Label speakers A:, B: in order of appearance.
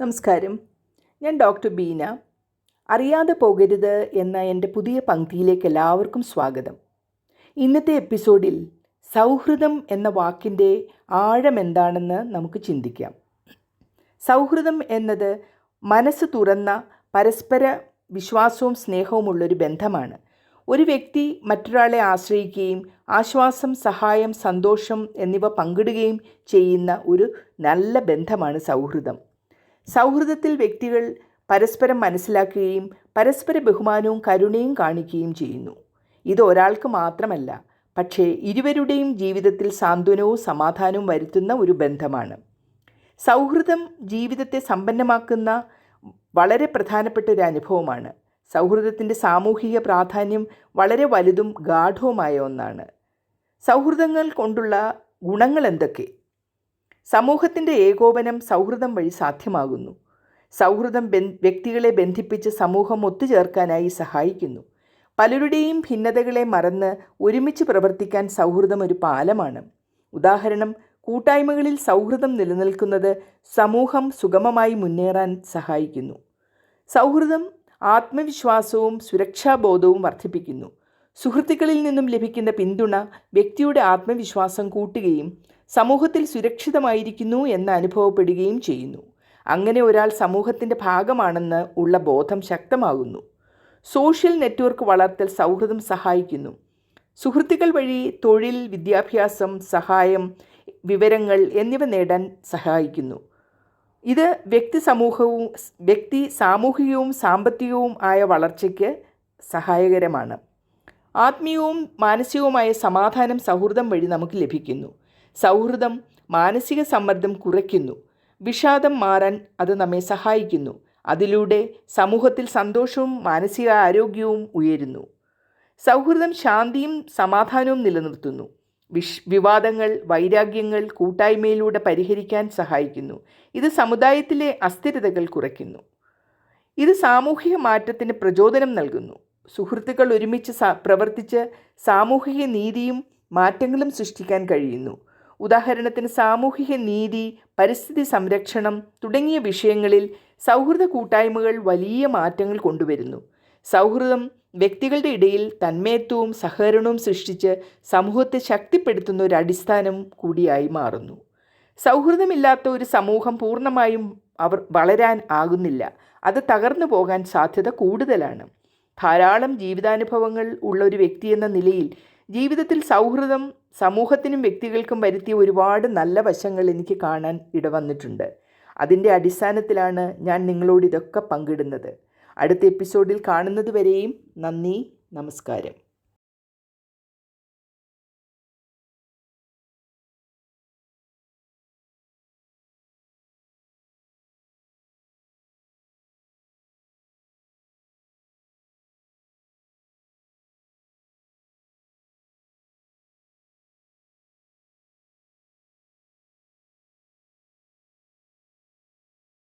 A: നമസ്കാരം. ഞാൻ ഡോക്ടർ ബീന. അറിയാതെ പോകരുത് എന്ന എന്റെ പുതിയ പങ്ക്തിയിലേക്ക് എല്ലാവർക്കും സ്വാഗതം. ഇന്നത്തെ എപ്പിസോഡിൽ സൗഹൃദം എന്ന വാക്കിന്റെ ആഴം എന്താണെന്ന് നമുക്ക് ചിന്തിക്കാം. സൗഹൃദം എന്നത് മനസ്സ് തുറന്ന പരസ്പര വിശ്വാസവും സ്നേഹവുമുള്ളൊരു ബന്ധമാണ്. ഒരു വ്യക്തി മറ്റൊരാളെ ആശ്രയിക്കുകയും ആശ്വാസം സഹായം സന്തോഷം എന്നിവ പങ്കിടുകയും ചെയ്യുന്ന ഒരു നല്ല ബന്ധമാണ് സൗഹൃദം. സൗഹൃദത്തിൽ വ്യക്തികൾ പരസ്പരം മനസ്സിലാക്കുകയും പരസ്പര ബഹുമാനവും കരുണയും കാണിക്കുകയും ചെയ്യുന്നു. ഇത് ഒരാൾക്ക് മാത്രമല്ല പക്ഷേ ഇരുവരുടെയും ജീവിതത്തിൽ സാന്ത്വനവും സമാധാനവും വരുത്തുന്ന ഒരു ബന്ധമാണ്. സൗഹൃദം ജീവിതത്തെ സമ്പന്നമാക്കുന്ന വളരെ പ്രധാനപ്പെട്ട ഒരു അനുഭവമാണ്. സൗഹൃദത്തിന്റെ സാമൂഹിക പ്രാധാന്യം വളരെ വലുതും ഗാഠവുമായ ഒന്നാണ്. സൗഹൃദങ്ങൾ കൊണ്ടുള്ള ഗുണങ്ങൾ എന്തൊക്കെ? സമൂഹത്തിന്റെ ഏകോപനം സൗഹൃദം വഴി സാധ്യമാകുന്നു. സൗഹൃദം വ്യക്തികളെ ബന്ധിപ്പിച്ച് സമൂഹം ഒത്തുചേർക്കാനായി സഹായിക്കുന്നു. പലരുടെയും ഭിന്നതകളെ മറന്ന് ഒരുമിച്ച് പ്രവർത്തിക്കാൻ സൗഹൃദം ഒരു പാലമാണ്. ഉദാഹരണം കൂട്ടായ്മകളിൽ സൗഹൃദം നിലനിൽക്കുന്നത് സമൂഹം സുഗമമായി മുന്നേറാൻ സഹായിക്കുന്നു. സൗഹൃദം ആത്മവിശ്വാസവും സുരക്ഷാബോധവും വർദ്ധിപ്പിക്കുന്നു. സുഹൃത്തുക്കളിൽ നിന്നും ലഭിക്കുന്ന പിന്തുണ വ്യക്തിയുടെ ആത്മവിശ്വാസം കൂട്ടുകയും സമൂഹത്തിൽ സുരക്ഷിതമായിരിക്കുന്നു എന്ന് അനുഭവപ്പെടുകയും ചെയ്യുന്നു. അങ്ങനെ ഒരാൾ സമൂഹത്തിന്റെ ഭാഗമാണെന്ന് ഉള്ള ബോധം ശക്തമാകുന്നു. സോഷ്യൽ നെറ്റ്വർക്ക് വളർത്തൽ സൗഹൃദം സഹായിക്കുന്നു. സുഹൃത്തുക്കൾ വഴി തൊഴിൽ വിദ്യാഭ്യാസം സഹായം വിവരങ്ങൾ എന്നിവ നേടാൻ സഹായിക്കുന്നു. ഇത് വ്യക്തി സമൂഹവും വ്യക്തി സാമൂഹികവും സാമ്പത്തികവും ആയ വളർച്ചയ്ക്ക് സഹായകരമാണ്. ആത്മീയവും മാനസികവുമായ സമാധാനം സൗഹൃദം വഴി നമുക്ക് ലഭിക്കുന്നു. സൗഹൃദം മാനസിക സമ്മർദ്ദം കുറയ്ക്കുന്നു. വിഷാദം മാറാൻ അത് നമ്മെ സഹായിക്കുന്നു. അതിലൂടെ സമൂഹത്തിൽ സന്തോഷവും മാനസിക ആരോഗ്യവും ഉയരുന്നു. സൗഹൃദം ശാന്തിയും സമാധാനവും നിലനിർത്തുന്നു. വിഷ് വിവാദങ്ങൾ വൈരാഗ്യങ്ങൾ കൂട്ടായ്മയിലൂടെ പരിഹരിക്കാൻ സഹായിക്കുന്നു. ഇത് സമുദായത്തിലെ അസ്ഥിരതകൾ കുറയ്ക്കുന്നു. ഇത് സാമൂഹിക മാറ്റത്തിന് പ്രചോദനം നൽകുന്നു. സുഹൃത്തുക്കൾ ഒരുമിച്ച് പ്രവർത്തിച്ച് സാമൂഹിക നീതിയും മാറ്റങ്ങളും സൃഷ്ടിക്കാൻ കഴിയുന്നു. ഉദാഹരണത്തിന് സാമൂഹിക നീതി പരിസ്ഥിതി സംരക്ഷണം തുടങ്ങിയ വിഷയങ്ങളിൽ സൗഹൃദ കൂട്ടായ്മകൾ വലിയ മാറ്റങ്ങൾ കൊണ്ടുവരുന്നു. സൗഹൃദം വ്യക്തികളുടെ ഇടയിൽ തന്മയത്വവും സഹകരണവും സൃഷ്ടിച്ച് സമൂഹത്തെ ശക്തിപ്പെടുത്തുന്ന ഒരു അടിസ്ഥാനം കൂടിയായി മാറുന്നു. സൗഹൃദമില്ലാത്ത ഒരു സമൂഹം പൂർണമായും അവർ വളരാൻ ആകുന്നില്ല. അത് തകർന്നു പോകാൻ സാധ്യത കൂടുതലാണ്. ധാരാളം ജീവിതാനുഭവങ്ങൾ ഉള്ള ഒരു വ്യക്തി എന്ന നിലയിൽ ജീവിതത്തിൽ സൗഹൃദം സമൂഹത്തിനും വ്യക്തികൾക്കും വരുത്തിയ ഒരുപാട് നല്ല വശങ്ങൾ എനിക്ക് കാണാൻ ഇടവന്നിട്ടുണ്ട് അതിന്റെ അടിസ്ഥാനത്തിലാണ് ഞാൻ നിങ്ങളോട് ഇതൊക്കെ പങ്കിടുന്നത്. അടുത്ത എപ്പിസോഡിൽ കാണുന്നതുവരെയും നന്ദി നമസ്കാരം.